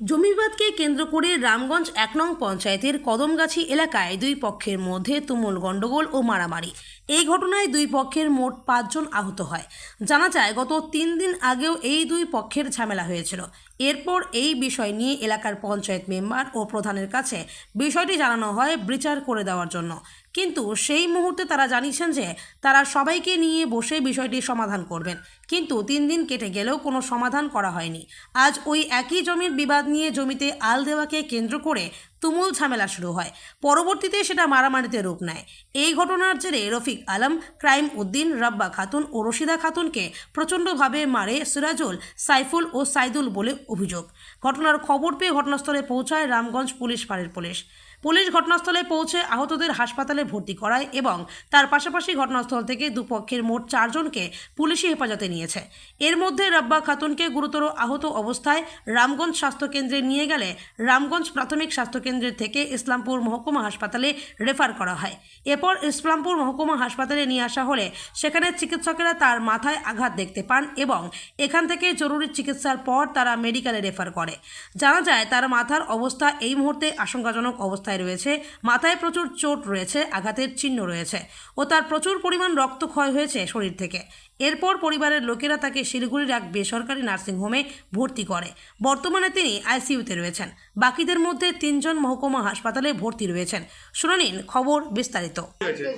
জমি বিবাদকে কেন্দ্র করে রামগঞ্জ এক নং পঞ্চায়েতের কদমগাছি এলাকায় দুই পক্ষের মধ্যে তুমুল গণ্ডগোল ও মারামারি। এই ঘটনায় দুই পক্ষের মোট পাঁচজন আহত হয়। জানা যায়, গত তিন দিন আগেও এই দুই পক্ষের ঝামেলা হয়েছিল। এরপর এই বিষয় নিয়ে এলাকার পঞ্চায়েত মেম্বার ও প্রধানের কাছে বিষয়টি জানানো হয় বিচার করে দেওয়ার জন্য। কিন্তু সেই মুহূর্তে তারা জানিয়েছেন যে, তারা সবাইকে নিয়ে বসে বিষয়টি সমাধান করবেন। কিন্তু তিন দিন কেটে গেলেও কোনো সমাধান করা হয়নি। আজ ওই একই জমির বিবাদ নিয়ে জমিতে আল দেওয়াকে কেন্দ্র করে তুমুল ঝামেলা শুরু হয়। পরবর্তীতে সেটা মারামারিতে রূপ নেয়। এই ঘটনার জেরে রফিক আলম, ক্রাইম উদ্দিন, রাব্বা খাতুন ও রশিদা খাতুনকে প্রচণ্ডভাবে মারে সিরাজুল, সাইফুল ও সাইদুল বলে অভিযোগ। ঘটনার খবর পেয়ে ঘটনাস্থলে পৌঁছায় রামগঞ্জ পুলিশ ফাঁড়ির পুলিশ। পুলিশ ঘটনাস্থলে পৌঁছে আহতদের হাসপাতালে ভর্তি করায় এবং তার পাশাপাশি ঘটনাস্থল থেকে দুপক্ষের মোট চারজনকে পুলিশি হেফাজতে নিয়েছে। এর মধ্যে রাব্বা খাতুনকে গুরুতর আহত অবস্থায় রামগঞ্জ স্বাস্থ্যকেন্দ্রে নিয়ে গেলে রামগঞ্জ প্রাথমিক স্বাস্থ্যকেন্দ্রের থেকে ইসলামপুর মহকুমা হাসপাতালে রেফার করা হয়। এরপর ইসলামপুর মহকুমা হাসপাতালে নিয়ে আসা হলে সেখানে চিকিৎসকেরা তার মাথায় আঘাত দেখতে পান এবং এখান থেকে জরুরি চিকিৎসার পর তারা মেডিকেলে রেফার করে। জানা যায়, তার মাথার অবস্থা এই মুহূর্তে আশঙ্কাজনক অবস্থায় রয়েছে, মাথায় প্রচুর চোট রয়েছে, আঘাতের চিহ্ন রয়েছে ও তার প্রচুর পরিমাণ রক্তক্ষয় হয়েছে শরীর থেকে। এরপর পরিবারের লোকেরা তাকে শিলিগুড়ির এক বেসরকারি নার্সিংহোমে ভর্তি করে। বর্তমানে তিনি আইসিইউতে রয়েছেন। বাকিদের মধ্যে তিনজন মহকুমা হাসপাতালে ভর্তি রয়েছেন। শুনে খবর বিস্তারিত।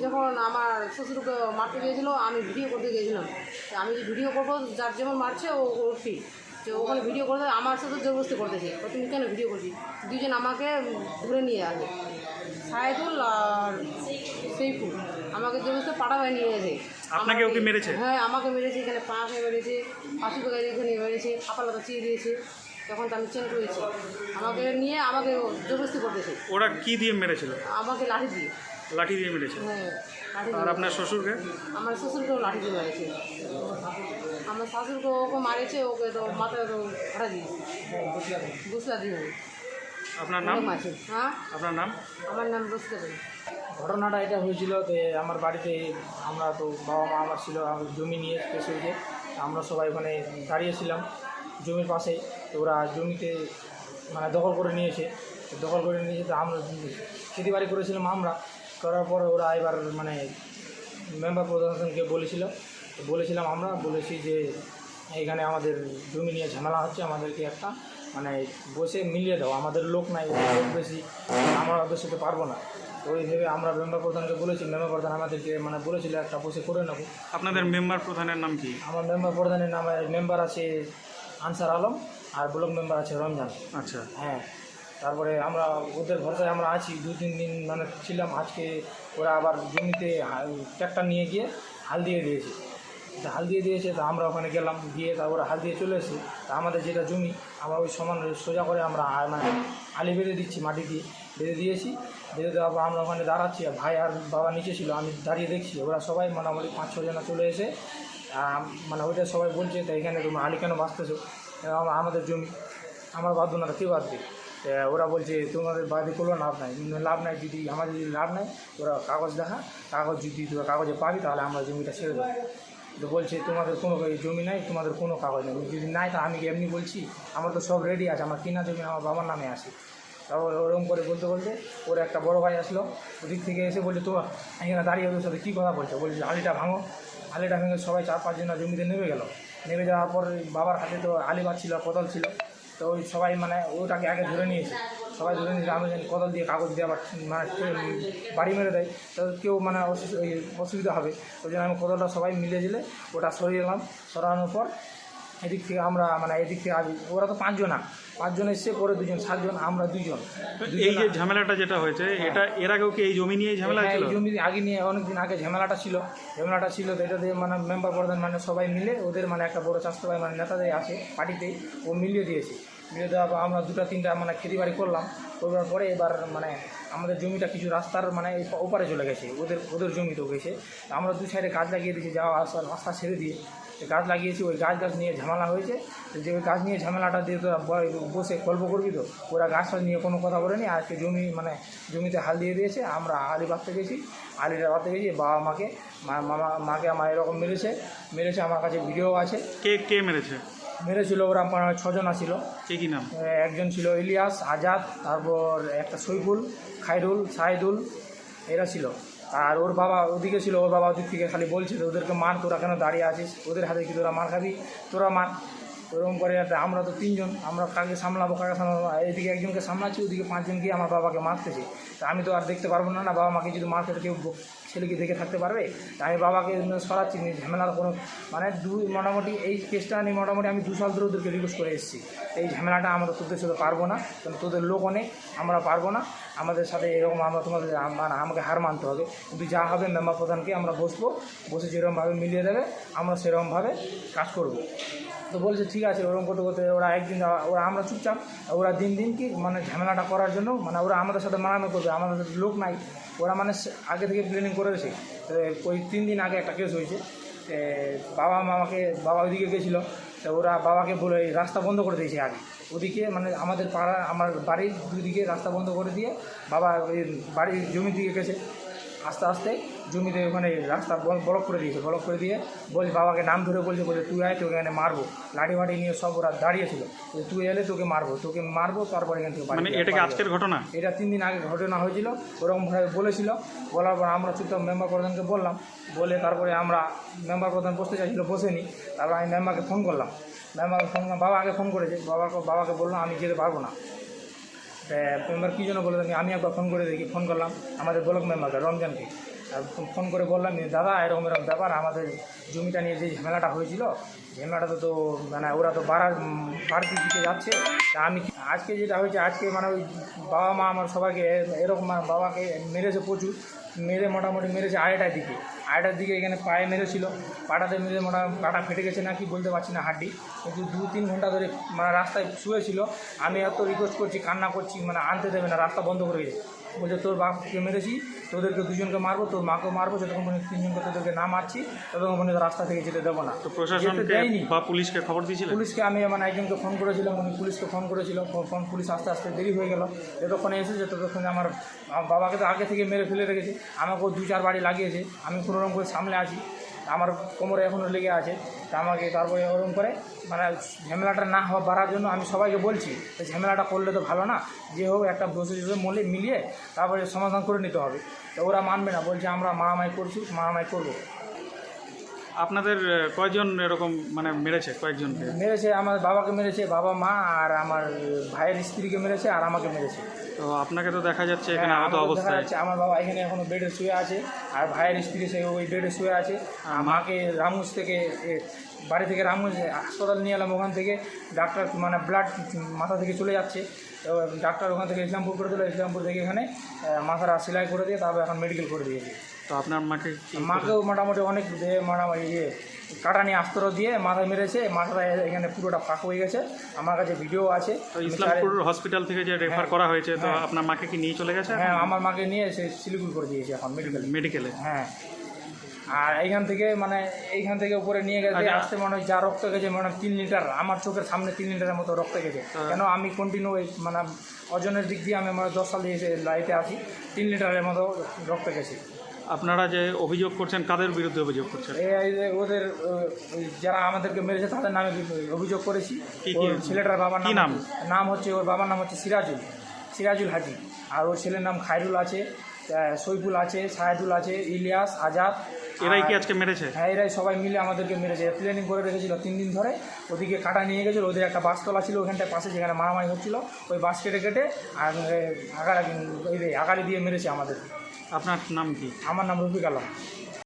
যখন আমার শ্বশুরকে মারতে গিয়েছিল, আমি ভিডিও করতে গিয়েছিলাম। আমি ভিডিও করব, যার যেমন মারছে ও ওর যে ওখানে ভিডিও করতে আমার সাথে জবরদস্তি করতেছে। তুমি কেন ভিডিও করছি দুজন আমাকে ধরে নিয়ে আসে সাহেদুল আর সেইফুল আমাকে জবরদস্তি পাড়াবাই নিয়ে এসে। আপনাকে ওকে মেরেছে? হ্যাঁ আমাকে মেরেছে এখানে পা খেয়ে মেরেছে পাশে গাড়ি এখানে মেরেছে আপাতত চিয়ে দিয়েছে। তখন তো আমি চেন করেছি আমাকে নিয়ে আমাকে জবরদস্তি করতেছে। ওরা কি দিয়ে মেরেছিল? আমাকে লাঠি দিয়ে। লাঠি দিয়ে মেরেছে? হ্যাঁ আর আপনার শ্বশুরকে? আমার শ্বশুরকেও লাঠি দিয়ে মারেছে। আমার শাশুড়কে ওকে মারেছে ওকে তো মাথায় তো ফাটা দিয়েছে। বুসলা দিয়ে আপনার নাম? মাছে হ্যাঁ? আপনার নাম? আমার নাম বুঝতে পারি ঘটনাটা এটা হয়েছিল যে আমার বাড়িতে আমরা তো বাবা মা আমার ছিল আমার জমি নিয়ে হয়েছে আমরা সবাই ওখানে দাঁড়িয়েছিলাম জমির পাশে। তো ওরা জমিতে মানে দখল করে নিয়েছে। তো দখল করে নিয়েছে তো আমরা খেতে বাড়ি করেছিলাম আমরা। করার পর ওরা এবার মানে মেম্বার প্রশাসনকে বলেছিল বলেছিলাম আমরা বলেছি যে এখানে আমাদের জমি নিয়ে ঝামেলা হচ্ছে আমাদেরকে একটা মানে বসে মিলিয়ে দাও আমাদের লোক নাই লোক বেশি আমরা ওদের সাথে পারব না। তো ওই ভেবে আমরা মেম্বার প্রধানকে বলেছি মেম্বার প্রধান আমাদেরকে মানে বলেছিল একটা বসে করে নেব। আপনাদের মেম্বার প্রধানের নাম কি? আমার মেম্বার প্রধানের নামে মেম্বার আছে আনসার আলম আর ব্লক মেম্বার আছে রমজান। আচ্ছা। হ্যাঁ তারপরে আমরা ওদের ভরসায় আমরা আছি দু তিন দিন মানে ছিলাম আজকে ওরা আবার জমিতে ট্র্যাক্টর নিয়ে গিয়ে হাল দিয়ে দিয়েছে। হাল দিয়ে দিয়েছে, তা আমরা ওখানে গেলাম, গিয়ে তারপরে হাল দিয়ে চলে এসেছি। তা আমাদের যেটা জমি, আমরা ওই সমান সোজা করে আমরা মানে আলি বেঁধে দিচ্ছি, মাটি দিয়ে বেঁধে দিয়েছি। বেঁধে দেওয়ার পর আমরা ওখানে দাঁড়াচ্ছি, আর ভাই আর বাবা নিচে ছিল, আমি দাঁড়িয়ে দেখছি। ওরা সবাই মোটামুটি পাঁচ ছজনা চলে এসে মানে ওইটা সবাই বলছে, তো এখানে তুমি আলি কেন বাঁচতেছো আমাদের জমি, আমার বাঁধবো না, কে বাঁধবে ওরা বলছে, তোমাদের বাড়ি করল লাভ নাই লাভ নাই, যদি আমার যদি লাভ নাই ওরা কাগজ দেখা, কাগজ যদি তোরা কাগজে পাবি, তাহলে আমরা জমিটা ছেড়ে দেবো। তো বলছে, তোমাদের কোনো জমি নাই, তোমাদের কোনো কাগজ নেই। যদি নাই তা আমি এমনি বলছি? আমার তো সব রেডি আছে, আমার কিনা জমি আমার বাবার নামে আছে। তারপর ওরকম করে বলতে বলতে ওর একটা বড় ভাই আসলো, ওদিক থেকে এসে বলছে তো এখানে দাঁড়িয়ে ওদের সাথে কী কথা বলছে? বলছে, আলিটা ভাঙো। আলিটা ভেঙে সবাই চার পাঁচজন জমিতে নেমে গেল। নেমে যাওয়ার পর বাবার হাতে তো আলিবাদ ছিল কোদাল ছিল। তো ওই সবাই মানে ওটাকে আগে ধরে নিয়েছে। সবাই ধরে নিয়েছে আমি জানি কোদাল দিয়ে কাগজ দিয়ে আবার মানে বাড়ি মেরে দেয় তো কেউ মানে অসুবিধা হবে। ওই জন্য আমি কদলটা সবাই মিলে দিলে ওটা সরিয়ে এলাম। সরানোর পর এদিক থেকে আমরা মানে এদিক থেকে আগে ওরা তো পাঁচজন পাঁচজনা পাঁচজন এসছে পরে দুজন সাতজন আমরা দুজন এই যে ঝামেলাটা যেটা হয়েছে এটা এর আগেও কি এই জমি নিয়ে ঝামেলা হ্যাঁ, ছিল এই জমি আগে নিয়ে অনেকদিন আগে ঝামেলাটা ছিল। ঝামেলাটা ছিল তো এটাতে মানে মেম্বার প্রধান মানে সবাই মিলে ওদের মানে একটা বড় স্বাস্থ্য ভাই মানে নেতাদের আছে পার্টিতে ও মিলিয়ে দিয়েছে। মিলিয়ে দেওয়ার আমরা দুটো, তিনটা মানে খেতি বাড়ি করলাম। করবার পরে এবার মানে আমাদের জমিটা কিছু রাস্তার মানে ওপারে চলে গেছে। ওদের ওদের জমিতেও গেছে। আমরা দু সাইডে গাছ লাগিয়ে দিয়েছি, যাওয়া, আসার রাস্তা ছেড়ে দিয়ে। গাছ লাগিয়েছি, ওই গাছ গাছ নিয়ে ঝামেলা হয়েছে। যে ওই গাছ নিয়ে ঝামেলাটা দিয়ে তোরা বসে গল্প করবি তো? ওরা গাছ নিয়ে কোনো কথা বলেনি। আজকে জমি মানে জমিতে হাল দিয়ে দিয়েছে। আমরা আলি বাঁধতে গেছি। আলিটা বাঁধতে গেছি, বাবা মাকে মামা, মাকে আমার এরকম মেরেছে। মেরেছে আমার কাছে ভিডিও আছে। কে কে মেরেছে? মেরেছিল ওরা ছজন ছিল। কে কি নাম? একজন ছিল ইলিয়াস আজাদ তারপর একটা সৈফুল খাইরুল সাইদুল এরা ছিল। আর ওর বাবা ওদিকে ছিল ওর বাবা ওদিক থেকে খালি বলছিল ওদেরকে মার তোরা কেন দাঁড়িয়ে আছিস? ওদের হাতে কি তোরা মার খাবি? তোরা মার। ওরকম করে আমরা তো তিনজন আমরা কাকে সামলাবো কাকে সামলাবো? এদিকে একজনকে সামলাচ্ছি ওদিকে পাঁচজন গিয়ে আমার বাবাকে মারতেছে। তা আমি তো আর দেখতে পারব না না বাবা মাকে যদি মারতে কেউ ছেলে কি দেখে থাকতে পারবে? আমি বাবাকে সরাচ্ছি ঝামেলার কোনো মানে দুই মোটামুটি এই কেসটা নিয়ে মোটামুটি আমি দু সাল ধরে ওদেরকে রিকোয়েস্ট করে এসেছি। এই ঝামেলাটা আমরা তোদের সাথে পারব না, কারণ তোদের লোক অনেক, আমরা পারব না। আমাদের সাথে এরকম আমরা তোমাদের মানে আমাকে হার মানতে হবে। কিন্তু যা হবে মেম্বার প্রধানকে আমরা বসবো, বসে যেরকমভাবে মিলিয়ে দেবে, আমরা সেরকমভাবে কাজ করব। তো বলছে, ঠিক আছে, ওরকম করতে করতে ওরা একদিন, ওরা আমরা চুপচাপ, ওরা দিন দিন কি মানে ঝামেলাটা করার জন্য মানে ওরা আমাদের সাথে মারামারি করবে, আমাদের লোক নাই। ওরা মানে আগে থেকে প্ল্যানিং করে রেখেছে। তো ওই তিন দিন আগে একটা কেস হয়েছে। বাবা মামাকে বাবা ওইদিকে গেছিল। তো ওরা বাবাকে বলে রাস্তা বন্ধ করে দিয়েছে আগে। ওদিকে মানে আমাদের পাড়া আমার বাড়ির দুদিকে রাস্তা বন্ধ করে দিয়ে বাবা ওই বাড়ির জমির দিকে গেছে। আস্তে আস্তে জমিতে ওখানে রাস্তা বল- ব্লক করে দিয়েছে ব্লক করে দিয়ে বলছে বাবাকে নাম ধরে বলছে বলে তুই আয় তোকে এখানে মারবো। লাঠি ফাঠি নিয়ে সব ওরা দাঁড়িয়েছিল। তুই এলে তোকে মারবো তোকে মারবো তারপরে এখান থেকে মানে এটা কি আজকের ঘটনা? এটা তিন দিন আগে ঘটনা হয়েছিল ওরকমভাবে বলেছিল। বলার পর আমরা চুপচাপ মেম্বার প্রধানকে বললাম বলে তারপরে আমরা মেম্বার প্রধান বসতে চাইছিল বসেনি। তারপর আমি মেম্বারকে ফোন করলাম। মেম্বারকে ফোন করলাম বাবা আগে ফোন করেছে। বাবাকে বাবাকে বললাম আমি যেতে পারব না। মেম্বার কী জন্য বলে আমি একবার ফোন করে দেখি ফোন করলাম আমাদের ব্লক মেম্বারকে রমজানকে। ফোন- করে বললাম দাদা এরকম এরকম ব্যাপার, আমাদের জমিটা নিয়ে যে ঝামেলাটা হয়েছিল, ঝামেলাটা তো মানে ওরা তো বাড়ার বাড়তি বাড়তির দিকে যাচ্ছে। তা আমি আজকে যেটা হয়েছে, আজকে মানে ওই বাবা মা আমার সবাইকে এরকম বাবাকে মেরেছে প্রচুর। মেরে মোটামুটি মেরেছে আড়াইটার দিকে। আড়াইটার দিকে এখানে পায়ে মেরেছিল। পাটাতে মেরে মোটামুটি পাটা ফেটে গেছে না কি বলতে পারছি না হাড্ডি। কিন্তু দু তিন ঘণ্টা ধরে মানে রাস্তায় শুয়েছিল। আমি এত রিকোয়েস্ট করছি, কান্না করছি মানে আনতে দেবে না, রাস্তা বন্ধ করে গেছে বলছে তোর বাপকে মেরেছি তোদেরকে দুজনকে মারবো তোর মাকেও মারবো যতক্ষণ পর্যন্ত তিনজনকে তোদেরকে না মারছি ততক্ষণ পর্যন্ত রাস্তা থেকে যেতে দেবো না। তো প্রশাসন প্রশাসনকে দেয়নি। বা পুলিশকে খবর দিয়েছিল পুলিশকে আমি মানে একজনকে ফোন করেছিলাম উনি পুলিশকে ফোন করেছিলাম ফোন- পুলিশ আস্তে আস্তে দেরি হয়ে গেল যতক্ষণে এসেছে ততক্ষণে আমার আমার বাবাকে তো আগে থেকে মেরে ফেলে রেখেছে আমাকেও দু চার বাড়ি লাগিয়েছে আমি কোনোরকম করে সামনে আছি। আমার কোমরে এখনও লেগে আছে। তা আমাকে তারপরে ওরকম করে মানে ঝামেলাটা না হওয়া বাড়ার জন্য আমি সবাইকে বলছি ঝামেলাটা করলে তো ভালো না। যে হোক একটা বসে বসে মলে মিলিয়ে তারপরে সমাধান করে নিতে হবে। তো ওরা মানবে না, বলছে আমরা মারামারি করছি, মারামারি করব। আপনাদের কয়জন এরকম মানে মেরেছে কয়েকজনকে? মেরেছে আমার বাবাকে মেরেছে বাবা মা আর আমার ভাইয়ের স্ত্রীকে মেরেছে আর আমাকে মেরেছে। তো আপনাকে তো দেখা যাচ্ছে এখানে হ্যাঁ, আহত অবস্থায়। আমার বাবা এখানে এখনও বেডে শুয়ে আছে আর ভাইয়ের স্ত্রী সে ওই বেডে শুয়ে আছে। আর মাকে রামগঞ্জ থেকে এ, বাড়ি থেকে রামগঞ্জ হাসপাতাল নিয়ে এলাম ওখান থেকে ডাক্তার মানে ব্লাড মাথা থেকে চলে যাচ্ছে। তো ডাক্তার ওখান থেকে ইসলামপুর করে দিল ইসলামপুর থেকে এখানে মাথাটা সেলাই করে দিয়ে তারপর এখন মেডিকেল করে দিয়েছে। তো আপনার মাকে মাকেও মোটামুটি অনেক মোটামুটি ইয়ে কাটানি আস্তর দিয়ে মাথায় মেরেছে মাথাটা এখানে পুরোটা ফাঁক হয়ে গেছে আমার কাছে ভিডিও আছে তো ইসলামপুর হসপিটাল থেকে যে রেফার হ্যাঁ। করা হয়েছে তো হ্যাঁ। আপনার মাকে কি নিয়ে চলে গেছে হ্যাঁ আমার মাকে নিয়ে সে শিলিগুড়ি করে দিয়েছে এখন মেডিকেল মেডিকেলে হ্যাঁ আর এইখান থেকে মানে এইখান থেকে উপরে নিয়ে গেছে আচ্ছা। আসতে মনে হয় যা রক্ত গেছে মানে তিন লিটার আমার চোখের সামনে তিন লিটারের মতো রক্ত গেছে হ্যাঁ। কেন আমি কন্টিনিউ মানে ওজনের দিক দিয়ে আমি আমার দশ সাল দিয়ে লাইটে আছি তিন লিটারের মতো রক্ত গেছে আপনারা যে অভিযোগ করছেন কাদের বিরুদ্ধে অভিযোগ করছেন এই যে ওদের ওই যারা আমাদেরকে মেরেছে তাদের নামে অভিযোগ করেছি কি কি? ছেলেটার বাবার নাম? নাম হচ্ছে ওর বাবার নাম হচ্ছে সিরাজুল সিরাজুল হাজি আর ওর ছেলের নাম খায়রুল আছে সৈফুল আছে সায়াদুল আছে ইলিয়াস আজাদ। এরাই কি আজকে মেরেছে? হ্যাঁ এরাই সবাই মিলে আমাদেরকে মেরেছে। প্ল্যানিং করে রেখেছিল তিন দিন ধরে। ওদিকে কাটা নিয়ে গেছিল ওদের একটা বাস তোলা ছিল ওখানটায় পাশে যেখানে মারামারি হচ্ছিল। ওই বাস কেটে কেটে আগাড়ি আগাড়ি দিয়ে মেরেছে আমাদের। আপনার নাম কি? আমার নাম রফিক আলম।